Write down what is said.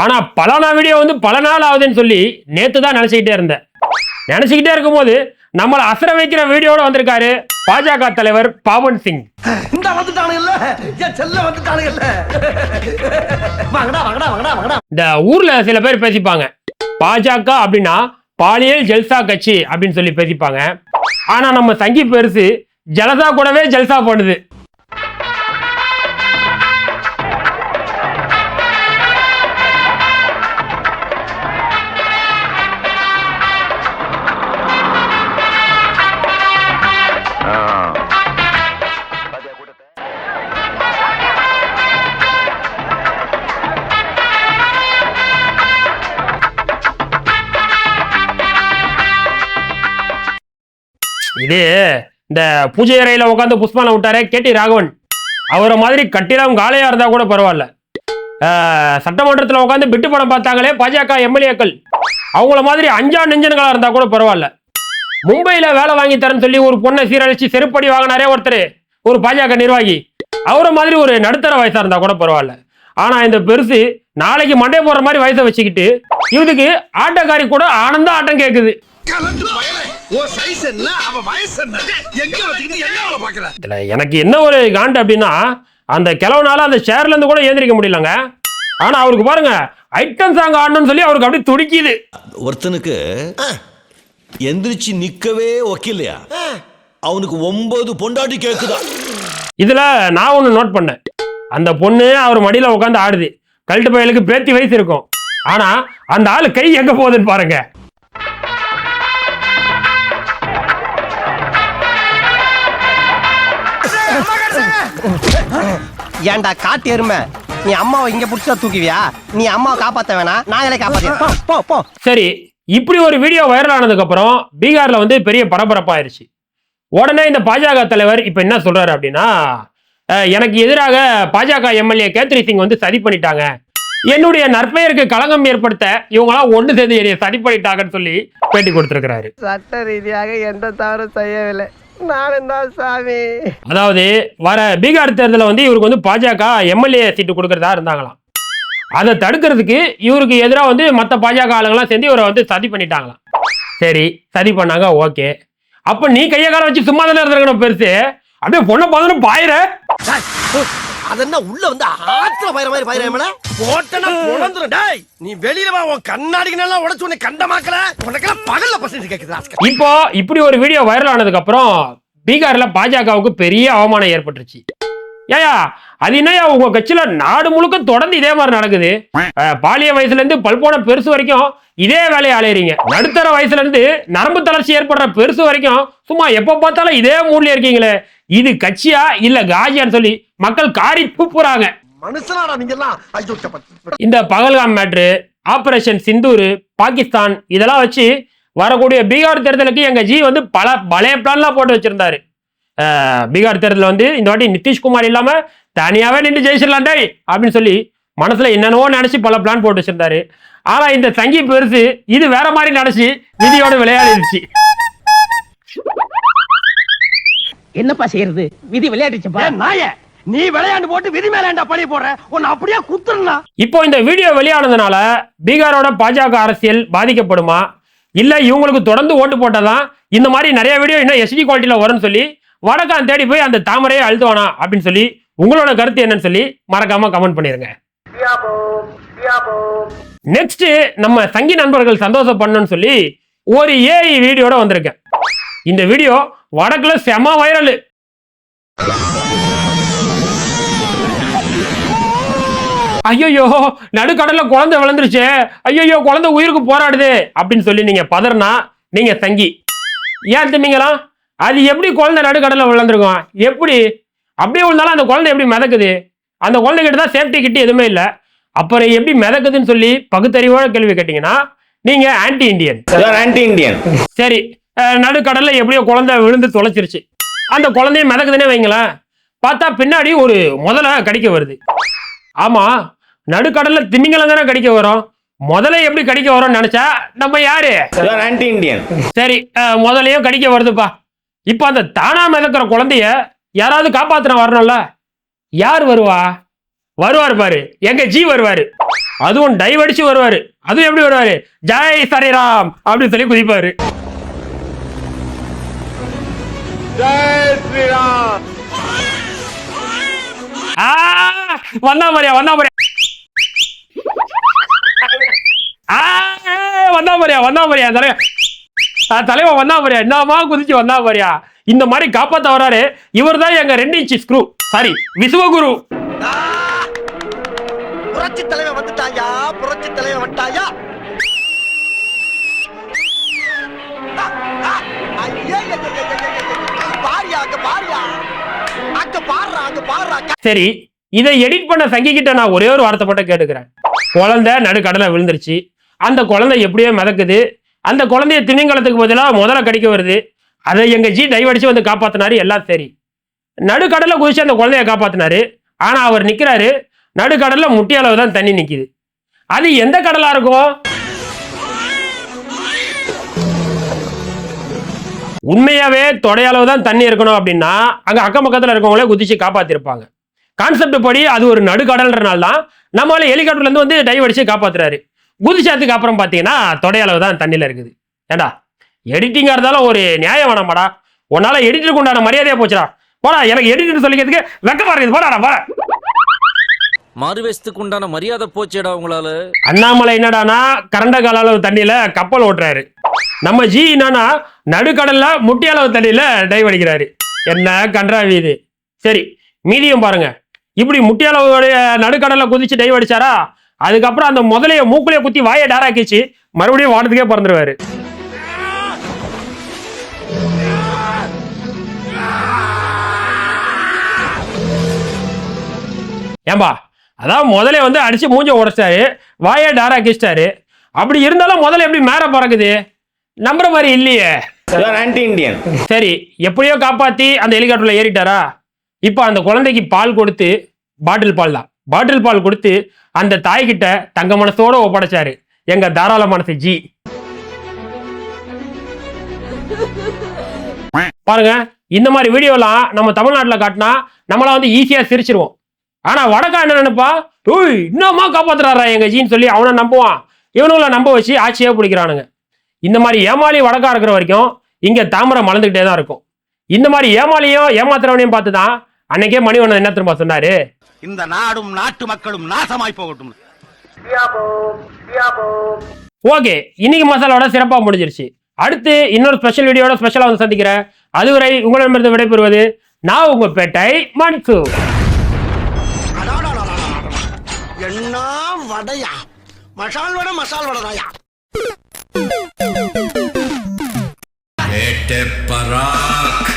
ஆனா பலானா வீடியோ வந்து பல நாள் ஆகுதுன்னு சொல்லி நேத்து தான் நினைச்சுக்கிட்டே இருந்தேன். நினைச்சுக்கிட்டே இருக்கும்போது நம்மளை அசர வைக்கிற வீடியோட வந்திருக்காரு பாஜக தலைவர் பாவன் சிங். இந்த ஊர்ல சில பேர் பேசிப்பாங்க. பாஜக அப்படின்னா பாலியல் ஜல்சா கட்சி அப்படின்னு சொல்லி பேசிப்பாங்க. ஆனா நம்ம சங்கி பெருசு ஜலசா கூடவே ஜல்சா பண்ணுது. இது இந்த பூஜை அறையில உட்காந்து புஷ்பான விட்டாரே கேடி ராகவன். அவரை மாதிரி கட்டிடம் காலையா இருந்தா கூட பரவாயில்ல. சட்டமன்றத்தில் சட்டமன்றத்துல உட்காந்து பிட்டு படம் பார்த்தாங்களே பாஜக எம்எல்ஏக்கள். அவங்கள மாதிரி அஞ்சா நெஞ்சன்களா இருந்தா கூட பரவாயில்ல. மும்பையில வேலை வாங்கி தரேன்னு சொல்லி ஒரு பொண்ணை சீரழிச்சு செருப்படி வாங்கினாரே ஒருத்தர் ஒரு பாஜக நிர்வாகி. அவரை மாதிரி ஒரு நடுத்தர வயசா இருந்தா கூட பரவாயில்ல. ஆனா இந்த பெருசு நாளைக்கு மண்டே போற மாதிரி வயசை வச்சுக்கிட்டு இவனுக்கு ஆட்டக்காரி கூட ஆனந்த ஆட்டம் கேட்குது இதுல எனக்கு என்ன ஒரு காண்டு அப்படின்னா அந்த கிழவனால அந்த சேர்ல இருந்து கூட ஏந்திரிக்க முடியலங்க. ஆனா அவருக்கு பாருங்க ஐட்டம் சாங் ஆடணும்னு சொல்லி அவருக்கு அப்படியே துடிக்குது. ஒருத்தனுக்கு எந்திரிச்சு நிக்கவே ஒக்கில்லையா அவனுக்கு ஒன்பது பொண்டாட்டி கேக்குதா? இதுல நான் ஒண்ணு நோட் பண்ணேன். அந்த பொண்ணு அவர் மடியில உட்காந்து ஆடுது. கல்ட்டு பயலுக்கு பேத்தி வயசு இருக்கும். ஆனா அந்த ஆளு கை எங்க போகுதுன்னு பாருங்க. ஏன்டா காட்டு எருமை? நீ அம்மாவை இங்க புடிச்சா தூக்குவியா? நீ அம்மாவை காப்பாத்த வேணாம். நாங்களே காப்பாத்த போ, போ சரி இப்படி ஒரு வீடியோ வைரல் ஆனதுக்கு அப்புறம் பீகார்ல வந்து பெரிய பரபரப்பாயிருச்சு. உடனே இந்த பாஜக தலைவர் இப்ப என்ன சொல்றாரு அப்படின்னா எனக்கு எதிராக பாஜக எம்எல்ஏ கேத்ரி சிங் வந்து சதி பண்ணிட்டாங்க. என்னுடைய நற்பெயருக்கு களங்கம் ஏற்படுத்த இவங்களாம் ஒன்று சேர்ந்து என்னைய சதி பண்ணிட்டாங்கன்னு சொல்லி பேட்டி கொடுத்திருக்கிறாரு. சட்ட ரீதியாக எந்த தவறும் செய்யவில்லை. அதாவது வர பீகார் தேர்தலில் வந்து இவருக்கு வந்து பாஜக எம்எல்ஏ சீட்டு கொடுக்கறதா இருந்தாங்களாம். அதை தடுக்கிறதுக்கு இவருக்கு எதிராக வந்து மற்ற பாஜக ஆளுங்களாம் சேர்ந்து இவரை வந்து சதி பண்ணிட்டாங்களாம். சரி சதி பண்ணாங்க ஓகே. அப்போ நீ கையை கால வச்சு சும்மா தானே இருந்திருக்கணும் பெருசு? அப்படியே பொண்ணை பார்த்துட்டு பாயிர அதென்ன உள்ள வந்து ஆத்துல பயிர மாதிரி பயிர போட்டனா பொழந்துரும் டேய் நீ வெளியில வா உன் கண்ணாடிக்கு நல்லா உடைச்சு உன்னை கண்டமாக்கல. உனக்கெல்லாம் பகல்ல பசங்க கேக்குது. இப்போ இப்படி ஒரு வீடியோ வைரல் ஆனதுக்கு அப்புறம் பீகார்ல பாஜகவுக்கு பெரிய அவமானம் ஏற்பட்டுருச்சு. ஏயா அது என்னய்யா உங்க கட்சியில நாடு முழுக்க தொடர்ந்து இதே மாதிரி நடக்குது. பாலிய வயசுல இருந்து பல்போன பெருசு வரைக்கும் இதே வேலையை அலையறீங்க நடுத்தர வயசுல இருந்து நரம்பு தளர்ச்சி ஏற்படுற பெருசு வரைக்கும் சும்மா எப்ப பார்த்தாலும் இதே மூட்ல இருக்கீங்களே. இது கட்சியா இல்ல காஜியான்னு சொல்லி மக்கள் காரி துப்புறாங்க இந்த பகல்காம் மேட்ரு ஆபரேஷன் சிந்தூர் பாகிஸ்தான் இதெல்லாம் வச்சு வரக்கூடிய பீகார் தேர்தலுக்கு எங்க ஜி வந்து பல பழைய பிளான்லாம் போட்டு வச்சிருந்தாரு. பீகார் தேர்தலில் வந்து இந்த வாட்டி நிதிஷ்குமார் இல்லாம தனியாவே நின்று ஜெயிச்சிடலாம் டேய் அப்படின்னு சொல்லி மனசுல என்னென்னவோ நினைச்சு பல பிளான் போட்டு வச்சிருந்தாரு. ஆனா இந்த சங்கி பெருசு இது வேற மாதிரி நினைச்சு விதியோட விளையாடிருச்சு. என்னப்பா செய்யறது? விதி விளையாட்டுச்சுப்பா. ஏய், நாயே நீ விளையாண்டு போட்டு விதி மேலேண்டா பழி போடுற? உன்னை அப்படியே குத்துறா இப்போ இந்த வீடியோ வெளியானதுனால பீகாரோட பாஜக அரசியல் பாதிக்கப்படுமா? இல்ல இவங்களுக்கு தொடர்ந்து ஓட்டு போட்டாதான் இந்த மாதிரி நிறைய வீடியோ இன்னும் எஸ்டி குவாலிட்டியில வரும்னு சொல்லி வடக்கான் தேடி போய் அந்த தாமரையை அழுத்துவானா அப்படின்னு சொல்லி உங்களோட கருத்து என்னன்னு சொல்லி மறக்காம கமெண்ட் பண்ணிருங்க. நெக்ஸ்ட் நம்ம சங்கி நண்பர்கள் சந்தோஷம் சந்தோஷப்படணும்னு சொல்லி ஒரு ஏஐ வீடியோட வந்திருக்கேன். இந்த வீடியோ வடக்குல செம வைரல் ஐயோ நடுக்கடல்ல குழந்தை விழுந்துருச்சு ஐயோ குழந்தை உயிருக்கு போராடுது அப்படின்னு சொல்லி நீங்க பதறனா நீங்க சங்கி. ஏன் திமிங்களா அது எப்படி குழந்தை நடுக்கடல்ல விழுந்திருக்கும் எப்படி? அப்படியே விழுந்தாலும் அந்த குழந்தை எப்படி மிதக்குது? அந்த குழந்தைகிட்ட தான் சேஃப்டி கிட்ட எதுவுமே இல்லை. அப்புறம் எப்படி மிதக்குதுன்னு சொல்லி பகுத்தறிவோட கேள்வி கேட்டீங்கன்னா நீங்க ஆன்டி இந்தியன் ஆன்டி இந்தியன் சரி நடுக்கடல்ல எப்படியோ குழந்தை விழுந்து தொலைச்சிருச்சு. அந்த குழந்தைய மிதக்குதுன்னே வைங்களேன். பார்த்தா பின்னாடி ஒரு முதல கடிக்க வருது. ஆமா நடுக்கடல்ல திமிங்கலம் தானே கடிக்க வரும்? முதல்ல எப்படி கடிக்க வரும்னு நினைச்சா நம்ம யாரு? ஆன்டி இந்தியன் சரி முதலையும் கடிக்க வருதுப்பா. இப்போ அந்த தானா மிதக்கிற குழந்தைய யாராவது காப்பாத்துன வரணும்ல? யார் வருவா? வருவார் பாரு. எங்க ஜி வருவாரு. அதுவும் டைவ் அடிச்சு வருவாரு. அதுவும் எப்படி வருவாரு? ஜெய் ஸ்ரீராம் அப்படின்னு சொல்லி குதிப்பாரு. ஆ, வந்தா மாதிரியா வந்தா மாதிரியா. ஆ, வந்தா மாதிரியா வந்தா மாதிரியா தலைவன் வந்தா மாதிரியா என்னமா குதிச்சு வந்தா மாதிரியா இந்த மாதிரி காப்பாத்த வராரு. இவர் தான் எங்க ரெண்டு இன்ச்சு ஸ்க்ரூ சாரி விசுவகுரு. புரட்சி தலைவன் வந்துட்டாயா? புரட்சி தலைவன் வந்துட்டாயா. பாரியா பாரியா? சரி இதை எடிட் பண்ண சங்கி கிட்ட நான் ஒரே ஒரு வார்த்தை மட்டும் கேட்டுக்கிறேன். குழந்தை நடுக்கடலை விழுந்துருச்சு. அந்த குழந்தை எப்படியோ மிதக்குது. அந்த குழந்தைய திமிங்கலத்துக்கு பதிலாக முதல்ல கடிக்க வருது. அதை எங்கள் ஜி டைவடிச்சு வந்து காப்பாற்றினாரு எல்லாம் சரி. நடுக்கடலில் குதிச்சு அந்த குழந்தைய காப்பாற்றினாரு ஆனால் அவர் நிற்கிறாரு நடுக்கடலில் முட்டி அளவு தான் தண்ணி நிற்கிது அது எந்த கடலாக இருக்கும்? உண்மையாகவே தொடையளவு தான் தண்ணி இருக்கணும் அப்படின்னா அங்கே அக்கம் பக்கத்தில் இருக்கவங்களே குதிச்சு காப்பாற்றிருப்பாங்க கான்செப்ட் படி அது ஒரு நடுக்கடல்ன்றனால தான் நம்மளால ஹெலிகாப்டர்லேருந்து வந்து டைவ் காப்பாற்றுறாரு குதிச்சதுக்கு அப்புறம் பாத்தீங்கன்னா தொடையளவு தான் தண்ணியில இருக்குது. ஏண்டா? எடிட்டிங்கா இருந்தாலும் ஒரு நியாயம் வேணாமாடா. உன்னால எடிட்டருக்கு உண்டான மரியாதையா போச்சுடா. போடா எனக்கு எடிட்டர் சொல்லிக்கிறதுக்கு வெக்கமா இருக்குது. போடா போடா. மாறுவேஷத்துக்கு உண்டான மரியாதை போச்சேடா உங்களால. அண்ணாமலை என்னடானா கரண்ட கால அளவு தண்ணியில கப்பல் ஓட்டுறாரு. நம்ம ஜி என்னன்னா நடுக்கடல்ல முட்டி அளவு தண்ணியில டைவ் அடிக்கிறாரு. என்ன கன்றாவி இது சரி மீதியும் பாருங்க. இப்படி முட்டி அளவுடைய நடுக்கடல்ல குதிச்சு டைவ் அடிச்சாரா? அதுக்கப்புறம் அந்த முதலைய மூக்குலயே குத்தி வாயை டாராக்கிச்சு மறுபடியும் வானத்துக்கே பிறந்துருவாரு. ஏம்பா அதான் முதலே வந்து அடிச்சு மூஞ்ச உடைச்சாரு வாயை டாராக்கிச்சிட்டாரு அப்படி இருந்தாலும் முதல்ல எப்படி மேல பறக்குது? நம்புற மாதிரி இல்லையே. இந்தியன் சரி எப்படியோ காப்பாத்தி அந்த ஹெலிகாப்டர்ல ஏறிட்டாரா? இப்போ அந்த குழந்தைக்கு பால் கொடுத்து பாட்டில் பால் தான். பாட்டில் பால் கொடுத்து அந்த தாய்கிட்ட தங்க மனசோட ஒப்படைச்சாரு. எங்க தாராள மனசு ஜி. பாருங்க இந்த மாதிரி வீடியோலாம் நம்ம தமிழ்நாட்டில் காட்டினா நம்மள வந்து ஈஸியா சிரிச்சிருவோம். ஆனா வடக்கா என்ன நினைப்பா? ஓய் இன்னமா காப்பாத்துறாரா எங்க ஜின்னு சொல்லி அவனை நம்புவான். இவனுங்கள நம்ப வச்சு ஆட்சியே பிடிக்கிறானுங்க. இந்த மாதிரி ஏமாளி வடக்கா இருக்கிற வரைக்கும் இங்க தாமரை மலர்ந்துகிட்டே தான் இருக்கும். இந்த மாதிரி ஏமாளியும் ஏமாத்துறவனையும் பார்த்து தான் அன்னைக்கே மணிவண்ணன் என்ன திரும்ப சொன்னாரு? இந்த நாடும் நாட்டு மக்களும் நாசமாய் போகட்டும். ஓகே இன்னைக்கு மசாலாவோட சிறப்பா முடிஞ்சிருச்சு. அடுத்து இன்னொரு ஸ்பெஷல் வீடியோட ஸ்பெஷலா வந்து சந்திக்கிறேன். அதுவரை உங்களிடமிருந்து விடைபெறுவது நான் உங்க பேட்டை மன்சு என்ன வடையா? மசால் வடை மசால் வடையா பராக்